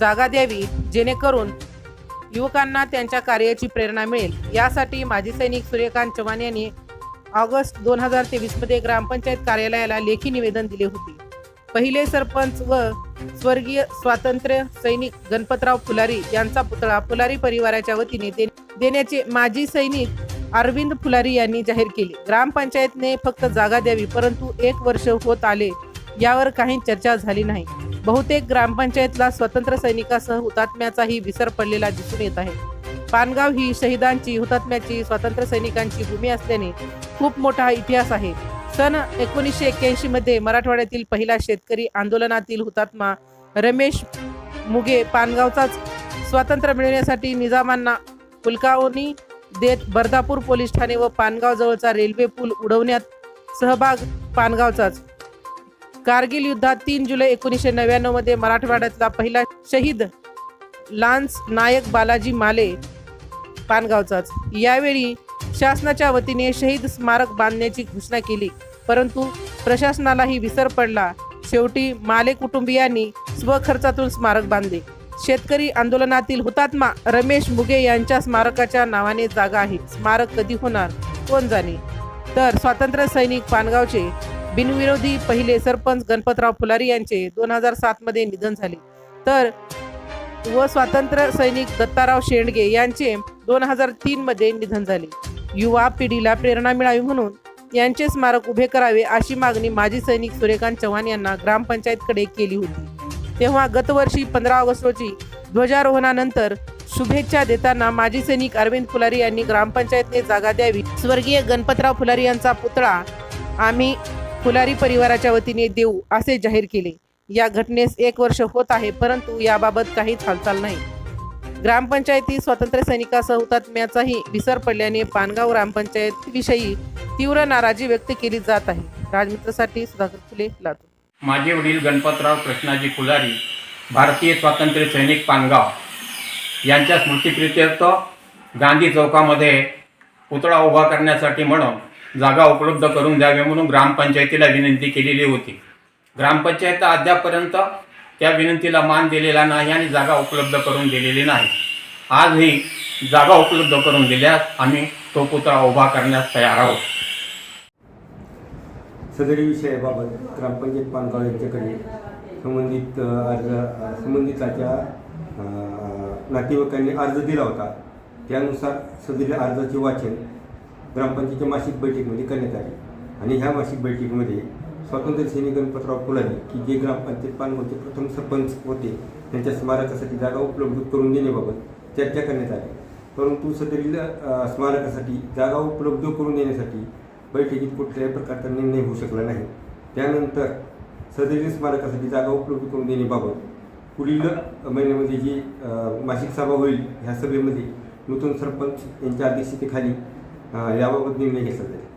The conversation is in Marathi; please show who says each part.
Speaker 1: जागा द्यावी जेणेकरून युवकांना त्यांच्या कार्याची प्रेरणा मिळेल. यासाठी माजी सैनिक सूर्यकांत चव्हाण यांनी ऑगस्ट दोन हजार तेवीसमध्ये ग्रामपंचायत कार्यालयाला लेखी निवेदन दिले होते. पहिले सरपंच व स्वर्गीय स्वातंत्र्य सैनिक गणपतराव फुलारी यांचा पुतळा फुलारी परिवाराच्या वतीने दे- देण्याचे माजी सैनिक अरविंद फुलारी यांनी जाहीर केले. ग्रामपंचायतने फक्त जागा द्यावी परंतु एक वर्ष होत आले यावर काही चर्चा झाली नाही. बहुतेक ग्रामपंचायतला स्वतंत्र सैनिकासह हुतात्म्याचाही विसर पडलेला दिसून येत आहे. पानगाव ही शहीदांची हुतात्म्याची स्वातंत्र्य सैनिकांची भूमी असल्याने खूप मोठा इतिहास आहे. सन एकोणीसशे एक्क्याऐंशी मध्ये मराठवाड्यातील पहिला शेतकरी आंदोलनातील हुतात्मा रमेश मुगे पानगावचाच स्वातंत्र्य मिळवण्यासाठी निजामांना फुलकावणी देत बर्दापूर पोलीस ठाणे व पानगाव जवळचा रेल्वे पूल उडवण्यात सहभाग पानगावचाच. कारगिल युद्धात तीन जुलै एकोणीसशे नव्याण्णवमध्ये मराठवाड्यातला पहिला शहीद लान्स नायक बालाजी माले पानगावचाच. यावेळी शासनाच्या वतीने शहीद स्मारक बांधण्याची घोषणा केली. परंतु प्रशासनालाही विसर पडला. शेवटी माले कुटुंबियांनी स्वखर्चातून स्मारक बांधले. शेतकरी आंदोलनातील हुतात्मा रमेश मुगे यांच्या स्मारकाच्या नावाने जागा आहे. स्मारक कधी होणार? कोण जाणे? तर स्वातंत्र्य सैनिक पानगावचे बिनविरोधी पहिले सरपंच गणपतराव फुलारी यांचे दोन हजार सातमध्ये निधन झाले. तर व स्वातंत्र्य सैनिक दत्ताराव शेंडगे यांचे दोन हजार तीनमध्ये निधन झाले. युवा पिढीला प्रेरणा मिळावी म्हणून यांचे स्मारक उभे करावे अशी मागणी माजी सैनिक सूर्यकांत चव्हाण यांना ग्रामपंचायतकडे केली होती. तेव्हा गतवर्षी पंधरा ऑगस्ट रोजी ध्वजारोहणानंतर शुभेच्छा देताना माजी सैनिक अरविंद फुलारी यांनी ग्रामपंचायतने जागा द्यावी. स्वर्गीय गणपतराव फुलारी यांचा पुतळा आम्ही फुलारी परिवाराच्या वतीने देऊ असे जाहीर केले. या घटनेस एक वर्ष होत आहे परंतु याबाबत काहीच हालचाल नाही. ग्रामपंचायती स्वातंत्र्य सैनिकासह हुतात्म्याचाही विसर पडल्याने पानगाव ग्रामपंचायत विषयी तीव्र नाराजी व्यक्त केली जात आहे. राजमित्रसाठी सुधाकर फुले लातूर.
Speaker 2: माझे वडील गणपतराव कृष्णाजी फुलारी भारतीय स्वातंत्र्य सैनिक पानगाव. यांच्या स्मृतिप्रित्यर्थ गांधी चौकामध्ये पुतळा उभा करण्यासाठी म्हणून जागा उपलब्ध करून द्यावी म्हणून ग्रामपंचायतीला विनंती केलेली होती. ग्रामपंचायत अद्यापर्यंत त्या विनंतीला मान दिलेला नाही आणि जागा उपलब्ध करून दिलेली नाही. आजही जागा उपलब्ध करून दिल्यास आम्ही तो पुतळा उभा करण्यास तयार आहोत.
Speaker 3: सदरी विषयाबाबत ग्रामपंचायत पानगाव यांच्याकडे संबंधित अर्ज संबंधिताच्या नातेवाईकांनी अर्ज दिला होता. त्यानुसार सदरी अर्जाचे वाचन ग्रामपंचायतीच्या मासिक बैठकीमध्ये करण्यात आली. आणि ह्या मासिक बैठकीमध्ये स्वातंत्र्य सैनिक गणपतराव फुलारी की जे ग्रामपंचायत पानगावचे प्रथम सरपंच होते त्यांच्या स्मारकासाठी जागा उपलब्ध करून देण्याबाबत चर्चा करण्यात आली. परंतु सदरील स्मारकासाठी जागा उपलब्ध करून देण्यासाठी बैठकीत कुठल्याही प्रकारचा निर्णय होऊ शकला नाही. त्यानंतर सदरील स्मारकासाठी जागा उपलब्ध करून देण्याबाबत पुढील महिन्यामध्ये जी मासिक सभा होईल ह्या सभेमध्ये नूतन सरपंच यांच्या अध्यक्षतेखाली याबाबत निर्णय घेतला जाईल.